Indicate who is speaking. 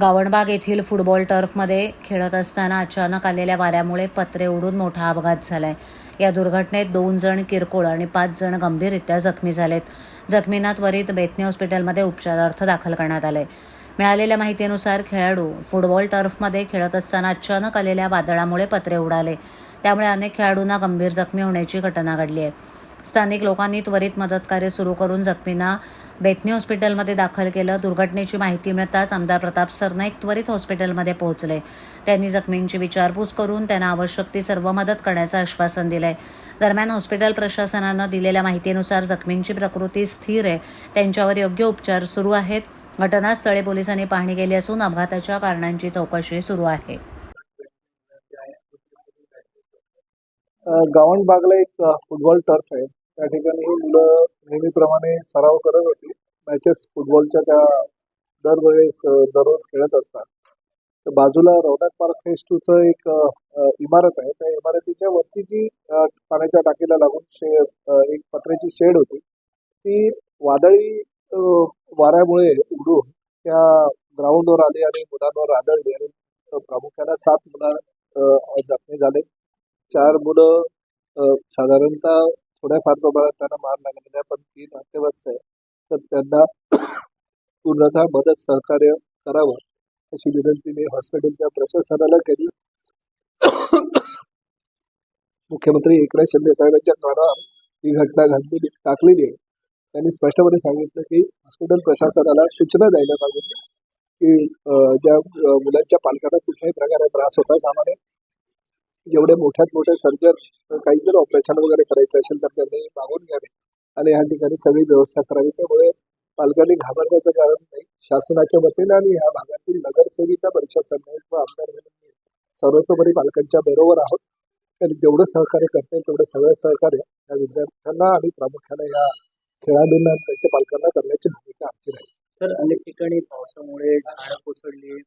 Speaker 1: गावणबाग येथील फुटबॉल टर्फमध्ये खेळत असताना अचानक आलेल्या वाऱ्यामुळे पत्रे उडून मोठा अपघात झालाय. या दुर्घटनेत दोन जण किरकोळ आणि पाच जण गंभीररित्या जखमी झालेत. जखमींना त्वरित बेथनी हॉस्पिटलमध्ये उपचारार्थ दाखल करण्यात आले मिळालेल्या माहितीनुसार खेळाडू फुटबॉल टर्फमध्ये खेळत असताना अचानक आलेल्या वादळामुळे पत्रे उडाले. त्यामुळे अनेक खेळाडूंना गंभीर जखमी होण्याची घटना घडली आहे. स्थानिक लोकांनी त्वरित मदतकार्य सुरू करून जखमींना बेथनी हॉस्पिटलमध्ये दाखल केलं. दुर्घटनेची माहिती मिळताच आमदार प्रताप सरनाईक त्वरित हॉस्पिटलमध्ये पोहोचले. त्यांनी जखमींची विचारपूस करून त्यांना आवश्यक ती सर्व मदत करण्याचं आश्वासन दिलंय. दरम्यान हॉस्पिटल प्रशासनानं दिलेल्या माहितीनुसार जखमींची प्रकृती स्थिर आहे. त्यांच्यावर योग्य उपचार सुरू आहेत. घटनास्थळी पोलिसांनी पाहणी केली असून अपघाताच्या कारणांची चौकशी सुरू आहे.
Speaker 2: गावण बागला एक फुटबॉल टर्फ आहे. त्या ठिकाणी ही मुलं नेहमीप्रमाणे सराव करत होती. मॅचेस फुटबॉलच्या त्या दरवेळेस दररोज खेळत असतात. तर बाजूला रौनक पार्क फेस टूचं एक इमारत आहे. त्या इमारतीच्या वरती जी पाण्याच्या टाकीला लागून शे एक पत्र्याची शेड होती. ती वादळी वाऱ्यामुळे उडून त्या ग्राउंडवर आली आणि मुलांवर आदळली आणि प्रामुख्याने सात मुलं जखमी झाले. चार मुलं साधारणतः थोड्याफार प्रमाणात त्यांना मार लागलेली आहे पण ती अत्यवस्थ आहे. तर त्यांना पूर्णतः मदत सहकार्य करावं अशी विनंती मी हॉस्पिटलच्या प्रशासनाला केली. मुख्यमंत्री एकनाथ शिंदे साहेबांच्या द्वारा ही घटना घडलेली टाकलेली आहे. त्यांनी स्पष्टपणे सांगितलं की हॉस्पिटल प्रशासनाला सूचना द्यायला पाहिजे की ज्या मुलांच्या पालकांना कुठल्याही प्रकारे त्रास होता कामाने एवढे जेवढे मोठ्यात मोठे सर्जन काही जर ऑपरेशन वगैरे करायचं असेल तर त्यांनी मागून घ्यावे. आणि ह्या ठिकाणी सगळी व्यवस्था करावी. त्यामुळे पालकांनी घाबरण्याचं कारण नाही. शासनाच्या वतीने आणि ह्या भागातील नगरसेविका प्रशासन व आमदार म्हणून सर्वतोपरी पालकांच्या बरोबर आहोत. आणि जेवढं सहकार्य करता येईल तेवढं सगळं सहकार्य या विद्यार्थ्यांना आणि प्रामुख्याने या खेळाडूंना त्यांच्या पालकांना करण्याची भूमिका आमची राहील.
Speaker 3: तर अनेक ठिकाणी पावसामुळे झाडं कोसळली